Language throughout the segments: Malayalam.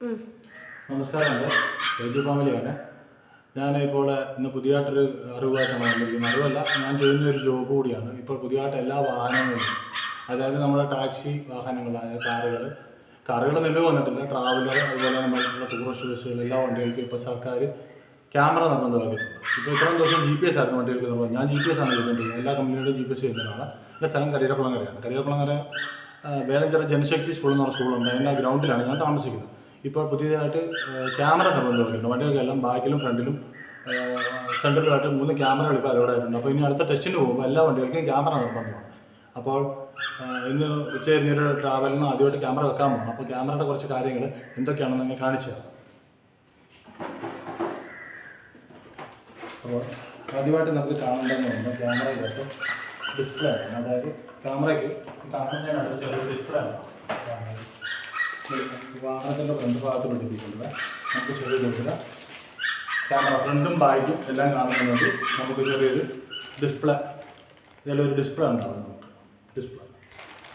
നമസ്കാരം വൈദ്യു ഫാമിലിയാണ് ഞാൻ ഇപ്പോൾ ഇന്ന് പുതിയതായിട്ടൊരു അറിവായിട്ടാണ് വന്നിരിക്കുന്നത്. അറിവല്ല ഞാൻ ചെയ്യുന്ന ഒരു ജോബ് കൂടിയാണ്. ഇപ്പോൾ പുതിയതായിട്ട് എല്ലാ വാഹനങ്ങളും അതായത് നമ്മുടെ ടാക്സി വാഹനങ്ങൾ അതായത് കാറുകൾ കാറുകൾ നിലവിൽ വന്നിട്ടില്ല. ട്രാവലർ അതുപോലെ നമ്മളുള്ള ടൂറിസ്റ്റ് ബസ്സുകൾ എല്ലാ വണ്ടികൾക്കും ഇപ്പോൾ സർക്കാർ ക്യാമറ നിർബന്ധമാക്കിയിട്ടുണ്ട് ഇപ്പോൾ ഇത്രയും ദിവസം ജി പി എസ് ആയിരുന്നു വണ്ടികൾക്ക് നിർബന്ധം. ഞാൻ ജി പി എസ് ആണ് ചെയ്തുകൊണ്ടിരിക്കുന്നത് എല്ലാ കമ്പനികളുടെയും ജി പി എസ് ചെയ്യുന്നതാണ് എന്റെ സ്ഥലം കരിയറക്കുളങ്ങരയാണ് കരിയറക്കുളങ്ങര വേലഞ്ചിറ ജനശക്തി സ്കൂൾ എന്ന് പറഞ്ഞ സ്കൂളുണ്ട്. അതിന്റെ ഗ്രൗണ്ടിലാണ് ഞാൻ താമസിക്കുന്നത്. ഇപ്പോൾ പുതിയതായിട്ട് ക്യാമറ നിർബന്ധമാക്കിയിട്ടുണ്ട് വണ്ടികൾക്കെല്ലാം ബാക്കിലും ഫ്രണ്ടിലും സെൻട്രലുമായിട്ട് മൂന്ന് ക്യാമറകൾ ഇപ്പോൾ അലോഡ് ആയിട്ടുണ്ട് അപ്പോൾ ഇനി അടുത്ത ടെസ്റ്റിന് പോകുമ്പോൾ എല്ലാ വണ്ടികൾക്കും ക്യാമറ നിർബന്ധമാണ്. അപ്പോൾ ഇന്ന് ഉച്ചതിരിഞ്ഞൊരു ട്രാവലിന് ആദ്യമായിട്ട് ക്യാമറ വെക്കാൻ പോകും അപ്പോൾ ക്യാമറയുടെ കുറച്ച് കാര്യങ്ങൾ എന്തൊക്കെയാണെന്ന് നിങ്ങൾ കാണിച്ചു തരാം. അപ്പോൾ ആദ്യമായിട്ട് നമുക്ക് കാണേണ്ടതെന്ന് പറയുമ്പോൾ ക്യാമറയ്ക്കകത്ത് ഡിസ്പ്ലേ ആണ്. അതായത് ക്യാമറയ്ക്ക് കാണുന്നതിനകത്ത് ചെറിയ ഡിസ്പ്ലേ ആണ്. വാഹനത്തിന്റെ ഫ്രണ്ട് ഭാഗത്ത് പിടിപ്പിക്കുന്നത്. നമുക്ക് ചെറിയ തോതിൽ ക്യാമറ ഫ്രണ്ടും ബാക്കും എല്ലാം കാണുന്നതിന് നമുക്ക് ചെറിയൊരു ഡിസ്പ്ലേ ഇതിലൊരു ഡിസ്പ്ലേ ഉണ്ടാവും നമുക്ക്. ഡിസ്പ്ലേ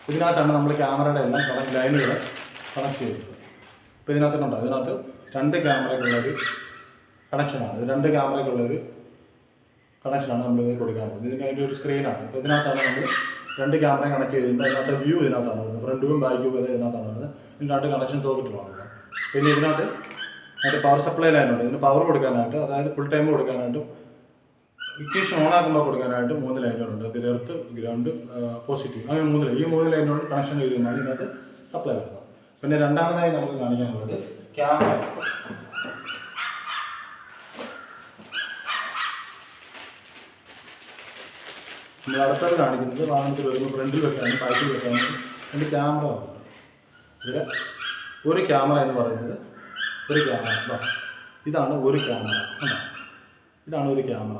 ഇതിനകത്താണ് നമ്മൾ ക്യാമറയുടെ എല്ലാം കണക്ട് ലൈനുകൾ കണക്ട് ചെയ്തിട്ടുള്ളത് ഇപ്പോൾ ഇതിനകത്തുണ്ടോ ഇതിനകത്ത് രണ്ട് ക്യാമറയ്ക്കുള്ളൊരു കണക്ഷനാണ് ഇത് രണ്ട് ക്യാമറയ്ക്കുള്ളൊരു കണക്ഷനാണ് നമ്മൾ ഇത് കൊടുക്കാൻ പോകുന്നത്. ഇതിന് ഒരു സ്ക്രീനാണ് ഇപ്പോൾ ഇതിനകത്താണ് നമ്മൾ രണ്ട് ക്യാമറ കണക്ട് ചെയ്തിട്ടുണ്ട്. അതിനകത്ത് വ്യൂ ഇതിനകത്താണ് വരുന്നത്. ഫ്രണ്ട് വ്യൂ ബാക്ക് വ്യൂ വരെ ഇതിനകത്താണ് വരുന്നത്. ഇതിന് രണ്ട് കണക്ഷൻ സോക്കറ്റുകളാണ് പിന്നെ ഇതിനകത്ത് അതിന്റെ പവർ സപ്ലൈ ലൈനുണ്ട് ഇതിന് പവർ കൊടുക്കാനായിട്ട് അതായത് ഫുൾ ടൈം കൊടുക്കാനായിട്ടും ഇക്വേഷൻ ഓൺ ആക്കുമ്പോൾ കൊടുക്കാനായിട്ട് മൂന്ന് ലൈനുകളുണ്ട് ഇതിൽ എർത്ത് ഗ്രൗണ്ട് പോസിറ്റീവ് അങ്ങനെ മൂന്ന് ലൈൻ ഈ മൂന്ന് ലൈനുകൊണ്ട് കണക്ഷൻ ചെയ്തിരുന്നാണ് ഇതിനകത്ത് സപ്ലൈ വരുന്നത്. പിന്നെ രണ്ടാമതായി നമുക്ക് കാണിക്കാനുള്ളത് ക്യാമറ നമ്മൾ അടുത്തത് കാണിക്കുന്നത്. വാഹനത്തിൽ വരുമ്പോൾ ഫ്രണ്ടിൽ വെക്കാനും ബാക്കിൽ വെക്കാനും രണ്ട് ക്യാമറ ഉണ്ട്. ഇതിൽ ഒരു ക്യാമറ എന്ന് പറയുന്നത് ഒരു ക്യാമറ ഇതാ. ഇതാണ് ഒരു ക്യാമറ? ഇതാണ് ഒരു ക്യാമറ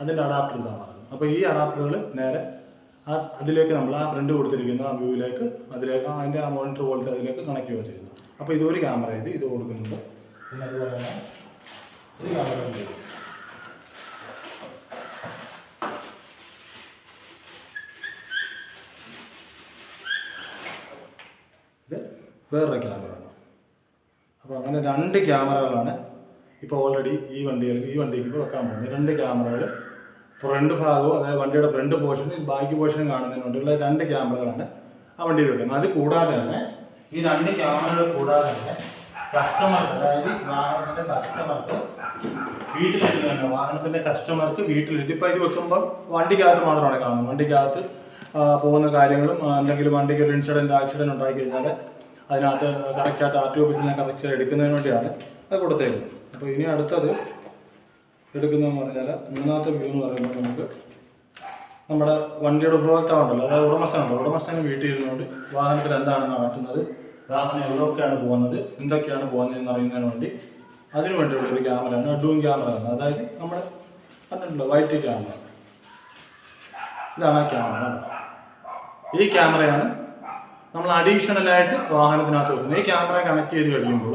അതിന്റെ അഡാപ്റ്റർ ഇതാണ് അപ്പോൾ ഈ അഡാപ്റ്ററുകൾ നേരെ ആ അതിലേക്ക് നമ്മൾ ആ ഫ്രണ്ട് കൊടുത്തിരിക്കുന്ന ആ വ്യൂവിലേക്ക് അതിലേക്ക് അതിന്റെ ആ മോണിറ്റർ പോലത്തെ അതിലേക്ക് കണക്ട് ചെയ്യുക ചെയ്യുന്നത്. അപ്പോൾ ഇതൊരു ക്യാമറ ഇത് ഇത് കൊടുക്കുന്നുണ്ട്. പിന്നെ അതുപോലെ തന്നെ ഒരു ക്യാമറ ഉണ്ട് ഇത് വേറൊരു ക്യാമറയാണ് അപ്പോൾ അങ്ങനെ രണ്ട് ക്യാമറകളാണ് ഇപ്പോൾ ഓൾറെഡി ഈ വണ്ടികൾക്ക് ഈ വണ്ടിക്ക് വെക്കാൻ പോകുന്നത്. രണ്ട് ക്യാമറകൾ ഫ്രണ്ട് ഭാഗവും അതായത് വണ്ടിയുടെ ഫ്രണ്ട് പോർഷനും ബാക്കി പോർഷനും കാണുന്നതിന് വേണ്ടിയുള്ള രണ്ട് ക്യാമറകളാണ് ആ വണ്ടിയിൽ വെക്കുന്നത്. അത് കൂടാതെ തന്നെ ഈ രണ്ട് ക്യാമറകൾ കൂടാതെ തന്നെ കസ്റ്റമർക്ക് അതായത് വാഹനത്തിന്റെ കസ്റ്റമർക്ക് വീട്ടിലിരുന്ന് തന്നെ വാഹനത്തിന്റെ കസ്റ്റമർക്ക് വീട്ടിലിരുന്ന് ഇപ്പോൾ ഇത് വെക്കുമ്പോൾ വണ്ടിക്കകത്ത് മാത്രമാണ് കാണുന്നത്. വണ്ടിക്കകത്ത് പോകുന്ന കാര്യങ്ങളും എന്തെങ്കിലും വണ്ടിക്ക് ഒരു ഇൻസിഡന്റ് ആക്സിഡന്റ് ഉണ്ടായി കഴിഞ്ഞാൽ അതിനകത്ത് കറക്റ്റായിട്ട് ആർ ടി ഓഫീസിൽ നിന്ന് കറക്റ്റ് എടുക്കുന്നതിന് വേണ്ടിയാണ് അത് കൊടുത്തേക്കുന്നത്. അപ്പോൾ ഇനി അടുത്തത് എടുക്കുന്നതെന്ന് പറഞ്ഞാൽ മൂന്നാമത്തെ വ്യൂ എന്ന് പറയുമ്പോൾ നമുക്ക് നമ്മുടെ വണ്ടിയുടെ ഉപഭോക്താവുണ്ടല്ലോ അതായത് ഉടമസ്ഥനുണ്ടല്ലോ ഉടമസ്ഥന് വീട്ടിൽ ഇരുന്നുകൊണ്ട് വാഹനത്തിൽ എന്താണ് നടക്കുന്നത് വാഹനം എവിടെയൊക്കെയാണ് പോകുന്നത് എന്തൊക്കെയാണ് പോകുന്നത് എന്നറിയുന്നതിന് വേണ്ടി അതിനു വേണ്ടിയുള്ള ഒരു ക്യാമറയാണ് ഡൂം ക്യാമറ ആണ്. അതായത് നമ്മുടെ കണ്ടിട്ടുണ്ടോ വൈറ്റ് ക്യാമറ ഇതാണ് ആ ക്യാമറ ഈ ക്യാമറയാണ് നമ്മൾ അഡീഷണൽ ആയിട്ട് വാഹനത്തിനകത്ത് വെക്കുന്നത് ഈ ക്യാമറ കണക്ട് ചെയ്ത് കഴിയുമ്പോൾ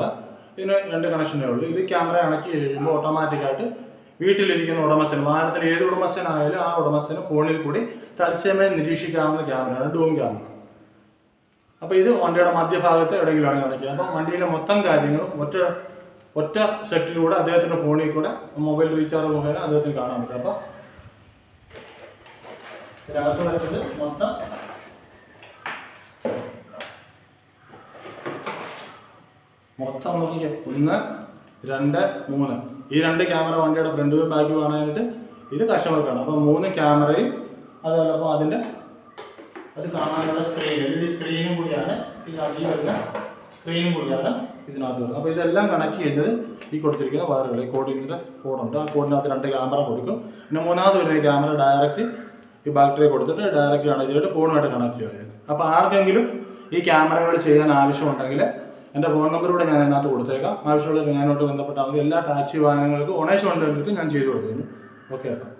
ഇതിന് രണ്ട് കണക്ഷനേ ഉള്ളൂ. ഇത് ക്യാമറ കണക്ട് ചെയ്ത് കഴിയുമ്പോൾ ഓട്ടോമാറ്റിക്കായിട്ട് വീട്ടിലിരിക്കുന്ന ഉടമസ്ഥൻ വാഹനത്തിന് ഏത് ഉടമസ്ഥനായാലും ആ ഉടമസ്ഥന് ഫോണിൽ കൂടി തത്സമയം നിരീക്ഷിക്കാവുന്ന ക്യാമറയാണ് ഡൂം ക്യാമറ അപ്പോൾ ഇത് വണ്ടിയുടെ മധ്യഭാഗത്ത് കണക്ട് കാണിക്കുക അപ്പോൾ വണ്ടിയിലെ മൊത്തം കാര്യങ്ങളും ഒറ്റ ഒറ്റ സെറ്റിലൂടെ അദ്ദേഹത്തിന്റെ ഫോണിൽ കൂടെ മൊബൈൽ റീചാർജ് മുഖേന അദ്ദേഹത്തിന് കാണാൻ പറ്റും. അപ്പോൾ ഇതിനകത്ത് വെച്ചിട്ട് മൊത്തം മൊത്തം നോക്കിക്കേ ഒന്ന് രണ്ട് മൂന്ന്. ഈ രണ്ട് ക്യാമറ വണ്ടിയുടെ ഫ്രണ്ട് വ്യൂ ബാക്ക് കാണാനായിട്ട് ഇത് കസ്റ്റമർക്കാണ്. അപ്പോൾ മൂന്ന് ക്യാമറയും അതുപോലെ അപ്പോൾ അതിന്റെ അത് കാണാനുള്ള സ്ക്രീൻ എൽ സ്ക്രീനും കൂടിയാണ് ഇതിനകത്ത് വരുന്ന സ്ക്രീനും കൂടിയാണ് ഇതിനകത്ത് വരുന്നത്. അപ്പോൾ ഇതെല്ലാം കണക്ട് ചെയ്യുന്നത് ഈ കൊടുത്തിരിക്കുന്ന വയറുകൾ ഈ കോഡിന്റെ കോഡുണ്ട് ആ കോഡിനകത്ത് രണ്ട് ക്യാമറ കൊടുക്കും. പിന്നെ മൂന്നാമത് വരുന്ന ക്യാമറ ഡയറക്റ്റ് ഈ ബാറ്ററി കൊടുത്തിട്ട് ഡയറക്റ്റ് കണക്ട് ചെയ്തിട്ട് ഫോണുമായിട്ട് കണക്ട് ചെയ്യുക അപ്പോൾ ആർക്കെങ്കിലും ഈ ക്യാമറകൾ ചെയ്യാൻ ആവശ്യമുണ്ടെങ്കിൽ എന്റെ ഫോൺ നമ്പർ കൂടെ ഞാൻ അതിനകത്ത് കൊടുത്തേക്കാം. ആവശ്യമുള്ള ഞാനോട്ട് ബന്ധപ്പെട്ടാൽ മതി. എല്ലാ ടാക്സി വാഹനങ്ങൾക്കും ഒണേഷ് വണ്ടികൾക്കും ഞാൻ ചെയ്തു കൊടുക്കുന്നു ഓക്കെ അപ്പം.